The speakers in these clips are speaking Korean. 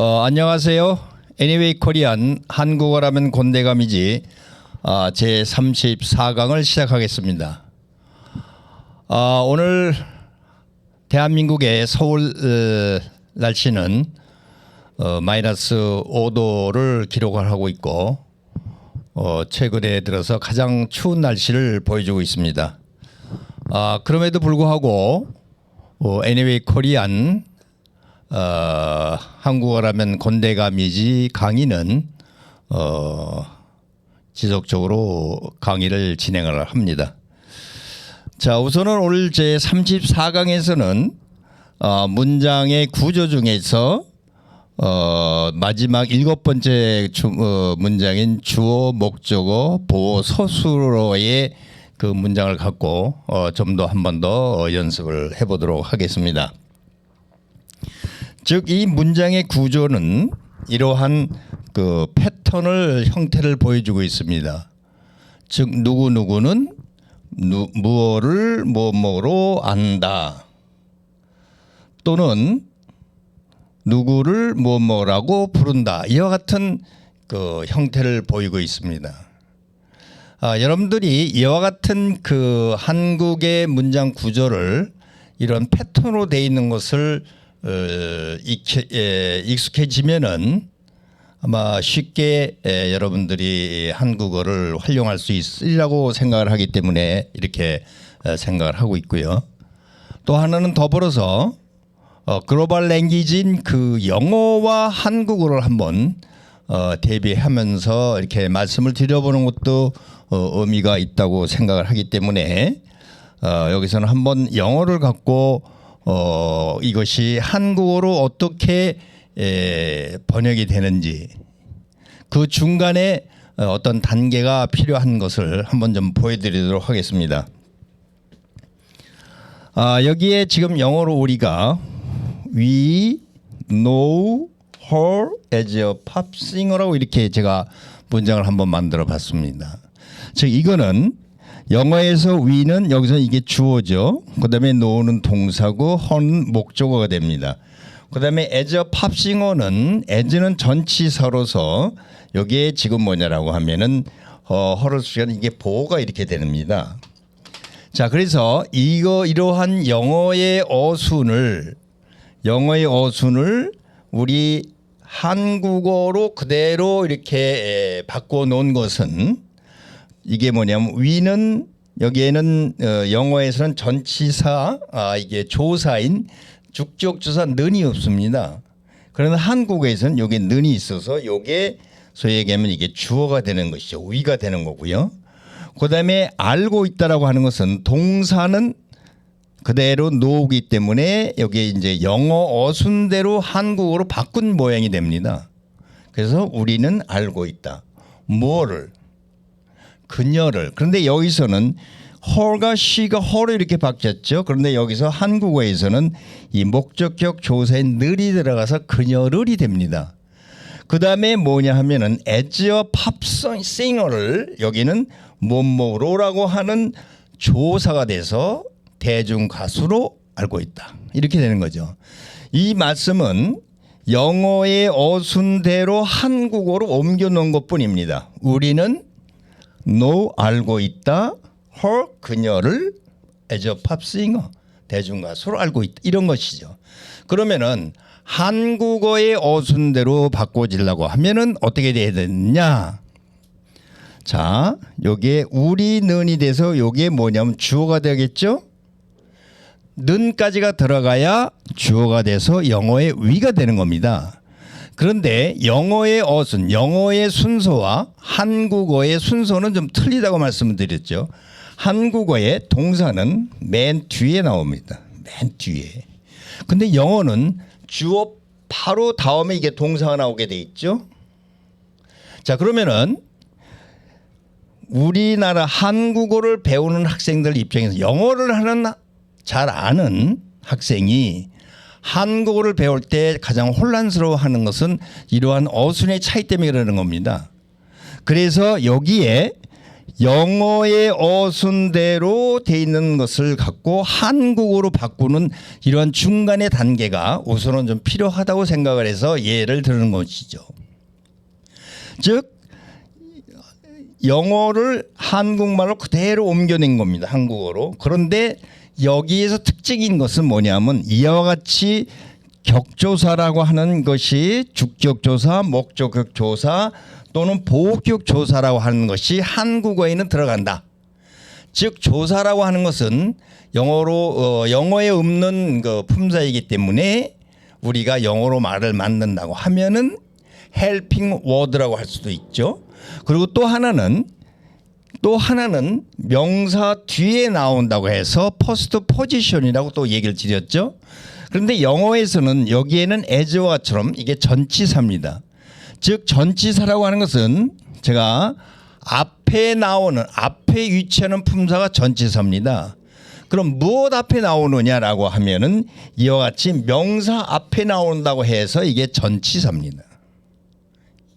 어, 안녕하세요. 애니웨이 코리안 한국어라면 곤대감이지 아, 제 34강을 시작하겠습니다. 아, 오늘 대한민국의 서울 어, 날씨는 어, 마이너스 5도를 기록을 하고 있고 어, 최근에 들어서 가장 추운 날씨를 보여주고 있습니다. 아, 그럼에도 불구하고 어, 애니웨이 코리안 어, 한국어라면 곤대감이지 강의는 어, 지속적으로 강의를 진행을 합니다. 자, 우선은 오늘 제 34강에서는 어, 문장의 구조 중에서 어, 마지막 일곱 번째 주, 어, 문장인 주어, 목적어, 보어, 서술어의 그 문장을 갖고 어, 좀 더 한 번 더 연습을 해보도록 하겠습니다. 즉 이 문장의 구조는 이러한 그 패턴을 형태를 보여주고 있습니다. 즉 누구 누구는 누, 무엇을 뭐뭐로 안다 또는 누구를 뭐뭐라고 부른다 이와 같은 그 형태를 보이고 있습니다. 아, 여러분들이 이와 같은 그 한국의 문장 구조를 이런 패턴으로 돼 있는 것을 어, 익혀, 에, 익숙해지면은 아마 쉽게 에, 여러분들이 한국어를 활용할 수 있으리라고 생각을 하기 때문에 이렇게 어, 생각을 하고 있고요. 또 하나는 더불어서 어, 글로벌 랭귀지인 그 영어와 한국어를 한번 어, 대비하면서 이렇게 말씀을 드려보는 것도 어, 의미가 있다고 생각을 하기 때문에 어, 여기서는 한번 영어를 갖고 어, 이것이 한국어로 어떻게 에, 번역이 되는지 그 중간에 어, 어떤 단계가 필요한 것을 한번 좀 보여드리도록 하겠습니다. 아, 여기에 지금 영어로 우리가 we know her as a pop singer라고 이렇게 제가 문장을 한번 만들어 봤습니다. 즉 이거는 영어에서 we는 여기서 이게 주어죠. 그다음에 know는 동사고 her는 목적어가 됩니다. 그다음에 as a singer는 as는 전치사로서 여기에 지금 뭐냐라고 하면은 어, 쓰면 이게 보호가 이렇게 됩니다. 자, 그래서 이거 이러한 영어의 어순을 영어의 어순을 우리 한국어로 그대로 이렇게 바꿔 놓은 것은 이게 뭐냐면 위는 여기에는 어, 영어에서는 전치사 아 이게 조사인 죽적 조사 는이 없습니다. 그러나 한국어에서는 여기 는이 있어서 요게 소위 얘기하면 이게 주어가 되는 것이죠. 위가 되는 거고요. 그다음에 알고 있다라고 하는 것은 동사는 그대로 놓기 때문에 여기 이제 영어 어순대로 한국어로 바꾼 모양이 됩니다. 그래서 우리는 알고 있다. 뭐를 그녀를 그런데 여기서는 her가 she가 her로 이렇게 바뀌었죠. 그런데 여기서 한국어에서는 이 목적격 조사인 늘이 들어가서 그녀를이 됩니다. 그 다음에 뭐냐 하면은 a pop singer를 여기는 뭐뭐로라고 하는 조사가 돼서 대중 가수로 알고 있다. 이렇게 되는 거죠. 이 말씀은 영어의 어순대로 한국어로 옮겨 놓은 것 뿐입니다. 우리는 no 알고 있다. her 그녀를 as a pop singer 대중 가수로 알고 있다. 이런 것이죠. 그러면은 한국어의 어순대로 바꿔지려고 하면은 어떻게 돼야 되느냐? 자, 여기에 우리는이 돼서 여기에 뭐냐면 주어가 되겠죠? 는까지가 들어가야 주어가 돼서 영어의 위가 되는 겁니다. 그런데 영어의 어순, 영어의 순서와 한국어의 순서는 좀 틀리다고 말씀을 드렸죠. 한국어의 동사는 맨 뒤에 나옵니다. 맨 뒤에. 근데 영어는 주어 바로 다음에 이게 동사가 나오게 돼 있죠. 자, 그러면은 우리나라 한국어를 배우는 학생들 입장에서 영어를 하는 잘 아는 학생이 한국어를 배울 때 가장 혼란스러워하는 것은 이러한 어순의 차이 때문에 그러는 겁니다. 그래서 여기에 영어의 어순대로 돼 있는 것을 갖고 한국어로 바꾸는 이러한 중간의 단계가 우선은 좀 필요하다고 생각을 해서 예를 드는 것이죠. 즉 영어를 한국말로 그대로 옮겨낸 겁니다. 한국어로. 그런데 여기에서 특징인 것은 뭐냐면 이와 같이 격조사라고 하는 것이 주격조사, 목적격조사 또는 보격조사라고 하는 것이 한국어에는 들어간다. 즉 조사라고 하는 것은 영어로 어, 영어에 없는 그 품사이기 때문에 우리가 영어로 말을 만든다고 하면은 helping word라고 할 수도 있죠. 그리고 또 하나는 또 하나는 명사 뒤에 나온다고 해서 퍼스트 포지션이라고 또 얘기를 드렸죠. 그런데 영어에서는 여기에는 as와처럼 이게 전치사입니다. 즉 전치사라고 하는 것은 제가 앞에 나오는 앞에 위치하는 품사가 전치사입니다. 그럼 무엇 앞에 나오느냐라고 하면은 이와 같이 명사 앞에 나온다고 해서 이게 전치사입니다.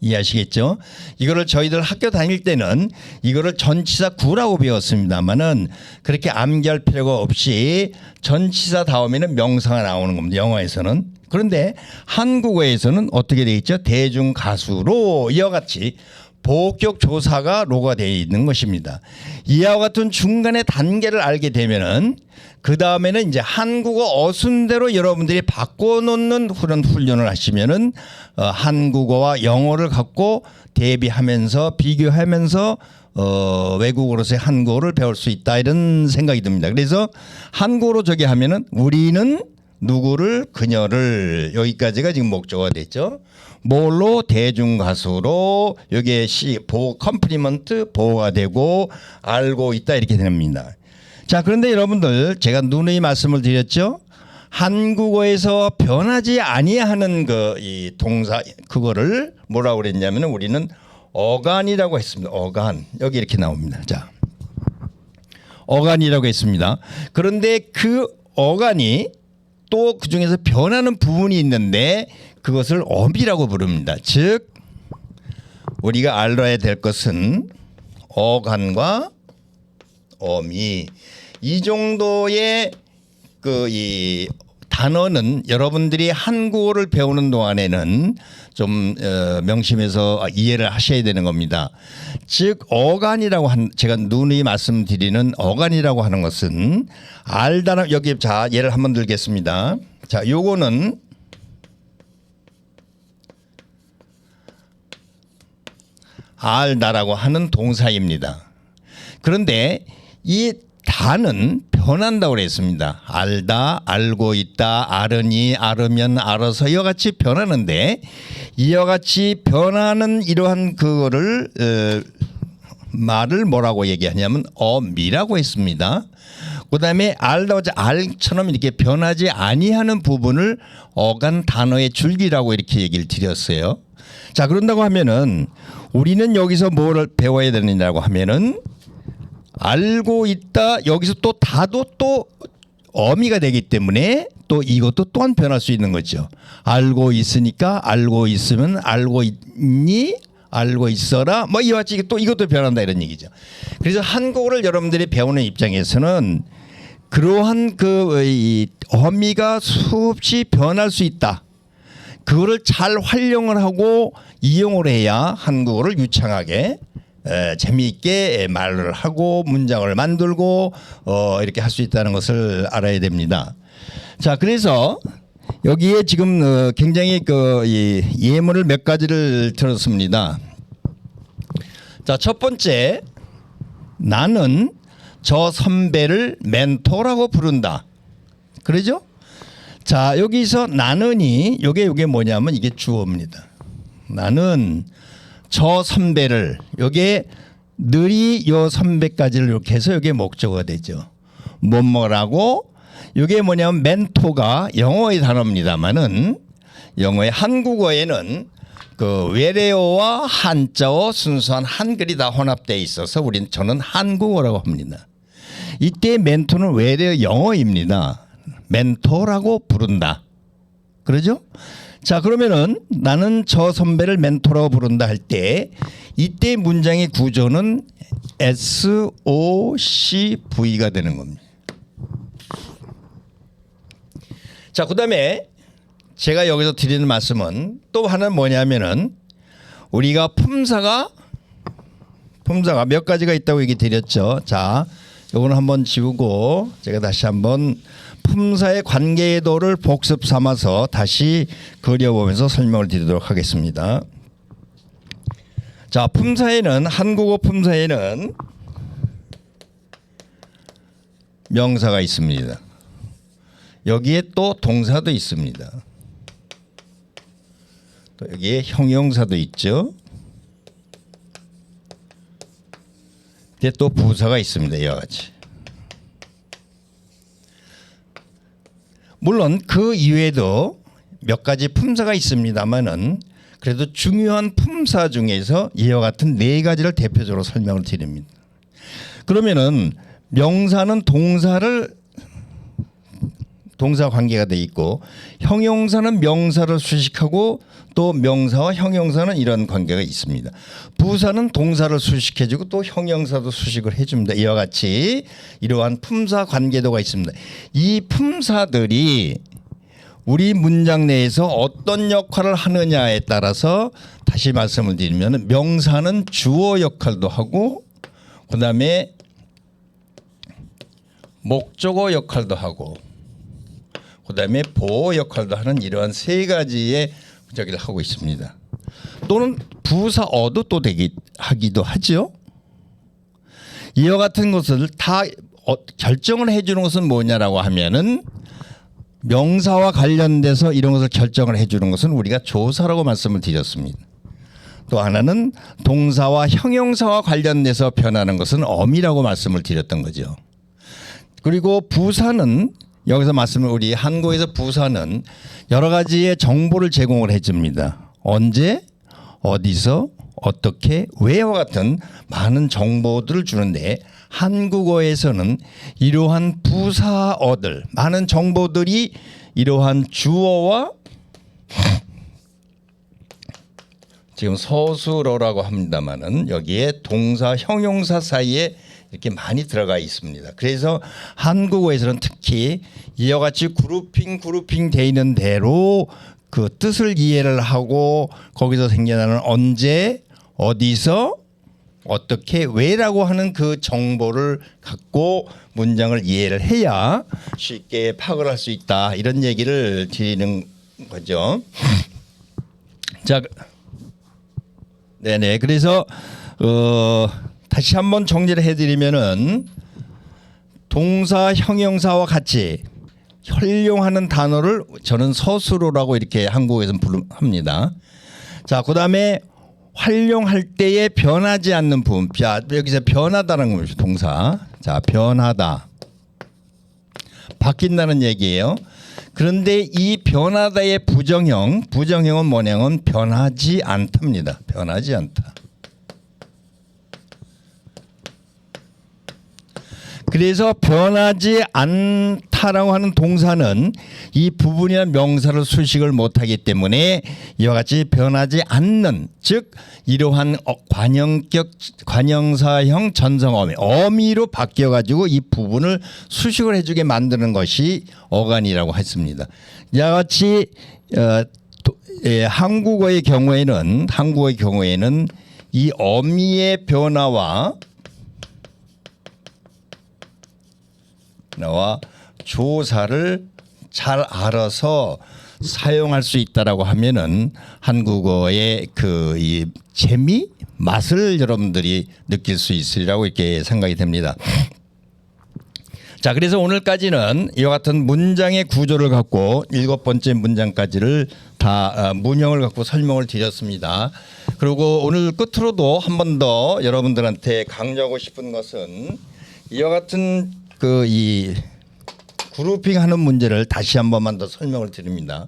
이해하시겠죠? 이거를 저희들 학교 다닐 때는 이거를 전치사 구라고 배웠습니다만은 그렇게 암기할 필요가 없이 전치사 다음에는 명사가 나오는 겁니다. 영어에서는. 그런데 한국어에서는 어떻게 돼 있죠? 대중 가수로 이와 같이 보격 조사가 로가 되어 있는 것입니다. 이와 같은 중간의 단계를 알게 되면은 그 다음에는 이제 한국어 어순대로 여러분들이 바꿔놓는 그런 훈련을 하시면은 어, 한국어와 영어를 갖고 대비하면서 비교하면서 어, 외국어로서의 한국어를 배울 수 있다 이런 생각이 듭니다. 그래서 한국어로 저기 하면은 우리는 누구를 그녀를 여기까지가 지금 목적어가 됐죠. 뭘로 대중 가수로 여기에 시 보호 컴플리먼트 보호가 되고 알고 있다 이렇게 됩니다. 자 그런데 여러분들 제가 누누이 말씀을 드렸죠. 한국어에서 변하지 아니하는 그 이 동사 그거를 뭐라고 그랬냐면 우리는 어간이라고 했습니다. 어간 여기 이렇게 나옵니다. 자 어간이라고 했습니다. 그런데 그 어간이 또 그 중에서 변하는 부분이 있는데 그것을 어미라고 부릅니다. 즉 우리가 알아야 될 것은 어간과 어미 이 정도의 그 이 단어는 여러분들이 한국어를 배우는 동안에는 좀 어, 명심해서 이해를 하셔야 되는 겁니다. 즉 어간이라고 한 제가 누누이 말씀드리는 어간이라고 하는 것은 알다는 여기 자 예를 한번 들겠습니다. 자 요거는 알다라고 하는 동사입니다. 그런데 이 다는 변한다고 그랬습니다. 알다, 알고 있다, 알으니, 알으면, 알아서 이와 같이 변하는데 이와 같이 변하는 이러한 그거를 어, 말을 뭐라고 얘기하냐면 어미라고 했습니다. 그다음에 알다오자 알처럼 이렇게 변하지 아니하는 부분을 어간 단어의 줄기라고 이렇게 얘기를 드렸어요. 자 그런다고 하면은 우리는 여기서 뭘 배워야 되느냐고 하면은 알고 있다 여기서 또 다도 또 어미가 되기 때문에 또 이것도 또한 변할 수 있는 거죠. 알고 있으니까 알고 있으면 알고 있니 알고 있어라 뭐 이와 같이 또 이것도 변한다 이런 얘기죠. 그래서 한국어를 여러분들이 배우는 입장에서는 그러한 그이 어미가 수없이 변할 수 있다. 그거를 잘 활용을 하고 이용을 해야 한국어를 유창하게 에, 재미있게 말을 하고 문장을 만들고 어, 이렇게 할 수 있다는 것을 알아야 됩니다. 자, 그래서 여기에 지금 어, 굉장히 그 이 예문을 몇 가지를 들었습니다. 자, 첫 번째 나는 저 선배를 멘토라고 부른다. 그러죠? 자, 여기서 나는이 요게 요게 뭐냐면 이게 주어입니다. 나는 저 선배를 요게 늘이 요 선배까지를 이렇게 해서 요게 목적어가 되죠. 뭐뭐라고 요게 뭐냐면 멘토가 영어의 단어입니다만은 영어의 한국어에는 그 외래어와 한자어 순수한 한글이 다 혼합되어 있어서 우리는 저는 한국어라고 합니다. 이때 멘토는 외래어 영어입니다. 멘토라고 부른다. 그러죠? 자 그러면은 나는 저 선배를 멘토라고 부른다 할 때 이때 문장의 구조는 S O C V가 되는 겁니다. 자 그다음에 제가 여기서 드리는 말씀은 또 하나는 뭐냐면은 우리가 품사가 품사가 몇 가지가 있다고 얘기 드렸죠. 자, 요거는 한번 지우고 제가 다시 한번 품사의 관계도를 복습 삼아서 다시 그려보면서 설명을 드리도록 하겠습니다. 자, 품사에는 한국어 품사에는 명사가 있습니다. 여기에 또 동사도 있습니다. 또 여기에 형용사도 있죠. 또 부사가 있습니다. 이와 같이. 물론 그 이외에도 몇 가지 품사가 있습니다만은 그래도 중요한 품사 중에서 이와 같은 네 가지를 대표적으로 설명을 드립니다. 그러면은 명사는 동사를 동사 관계가 돼 있고 형용사는 명사를 수식하고 또 명사와 형용사는 이런 관계가 있습니다. 부사는 동사를 수식해주고 또 형용사도 수식을 해줍니다. 이와 같이 이러한 품사 관계도가 있습니다. 이 품사들이 우리 문장 내에서 어떤 역할을 하느냐에 따라서 다시 말씀을 드리면 명사는 주어 역할도 하고 그다음에 목적어 역할도 하고 그다음에 보호 역할도 하는 이러한 세 가지의 저기를 하고 있습니다. 또는 부사 어도 또 되기 하기도 하죠. 이와 같은 것을 다 어, 결정을 해주는 것은 뭐냐라고 하면은 명사와 관련돼서 이런 것을 결정을 해주는 것은 우리가 조사라고 말씀을 드렸습니다. 또 하나는 동사와 형용사와 관련돼서 변하는 것은 어미라고 말씀을 드렸던 거죠. 그리고 부사는 여기서 말씀을 우리 한국에서 부사는 여러 가지의 정보를 제공을 해줍니다. 언제, 어디서, 어떻게, 왜와 같은 많은 정보들을 주는데 한국어에서는 이러한 부사어들, 많은 정보들이 이러한 주어와 지금 서술어라고 합니다만은 여기에 동사, 형용사 사이에 이렇게 많이 들어가 있습니다. 그래서 한국어에서는 특히 이와 같이 그룹핑 그룹핑 돼 있는 대로 그 뜻을 이해를 하고 거기서 생겨나는 언제 어디서 어떻게 왜라고 하는 그 정보를 갖고 문장을 이해를 해야 쉽게 파악을 할 수 있다 이런 얘기를 드리는 거죠. 자, 네네. 그래서 어. 다시 한번 정리를 해드리면은 동사 형용사와 같이 활용하는 단어를 저는 서술어라고 이렇게 한국에서는 부릅니다. 자, 그다음에 활용할 때에 변하지 않는 부분. 자, 여기서 변하다는 것이 동사. 자, 변하다. 바뀐다는 얘기예요. 그런데 이 변하다의 부정형, 부정형은 뭐냐면 변하지 않답니다. 변하지 않다. 그래서 변하지 않다라고 하는 동사는 이 부분이나 명사를 수식을 못하기 때문에 이와 같이 변하지 않는 즉 이러한 어, 관형격 관형사형 전성 어미 어미로 바뀌어 가지고 이 부분을 수식을 해주게 만드는 것이 어간이라고 했습니다. 이와 같이 어, 도, 예, 한국어의 경우에는 한국어의 경우에는 이 어미의 변화와 나와 조사를 잘 알아서 사용할 수 있다라고 하면은 한국어의 그 이 재미 맛을 여러분들이 느낄 수 있으리라고 이렇게 생각이 됩니다. 자, 그래서 오늘까지는 이와 같은 문장의 구조를 갖고 일곱 번째 문장까지를 다 어, 문형을 갖고 설명을 드렸습니다. 그리고 오늘 끝으로도 한 번 더 여러분들한테 강조하고 싶은 것은 이와 같은 그 이 그룹핑 하는 문제를 다시 한 번만 더 설명을 드립니다.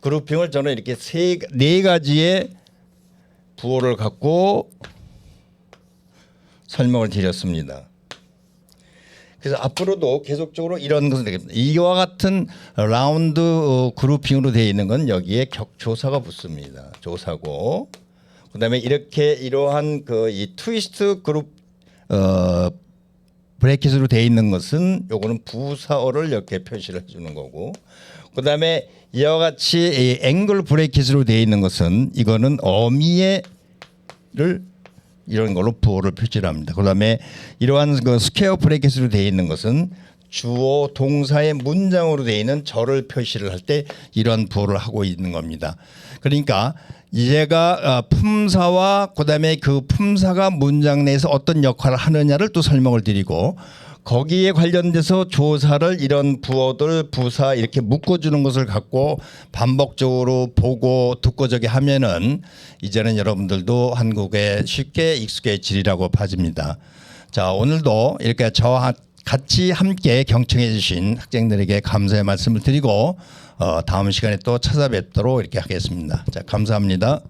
그룹핑을 저는 이렇게 세 네 가지의 부호를 갖고 설명을 드렸습니다. 그래서 앞으로도 계속적으로 이런 것을 되겠습니다. 이와 같은 라운드 어, 그룹핑으로 되어 있는 건 여기에 격조사가 붙습니다. 조사고 그다음에 이렇게 이러한 그 이 트위스트 그룹 어 브레이킷으로 되어 있는 것은 요거는 부사어를 이렇게 표시를 해주는 거고 그다음에 이와 같이 이 앵글 브레이킷으로 되어 있는 것은 이거는 어미의 를 이런 걸로 부호를 표시를 합니다. 그다음에 이러한 그 스퀘어 브레이킷으로 되어 있는 것은 주어 동사의 문장으로 되어 있는 절을 표시를 할 때 이러한 부호를 하고 있는 겁니다. 그러니까 얘가 어, 품사와 그다음에 그 품사가 문장 내에서 어떤 역할을 하느냐를 또 설명을 드리고 거기에 관련돼서 조사를 이런 부어들 부사 이렇게 묶어주는 것을 갖고 반복적으로 보고 듣고 저기 하면은 이제는 여러분들도 한국에 쉽게 익숙해지리라고 봐집니다. 자 오늘도 이렇게 저와 같이 함께 경청해 주신 학생들에게 감사의 말씀을 드리고 어, 다음 시간에 또 찾아뵙도록 이렇게 하겠습니다. 자 감사합니다.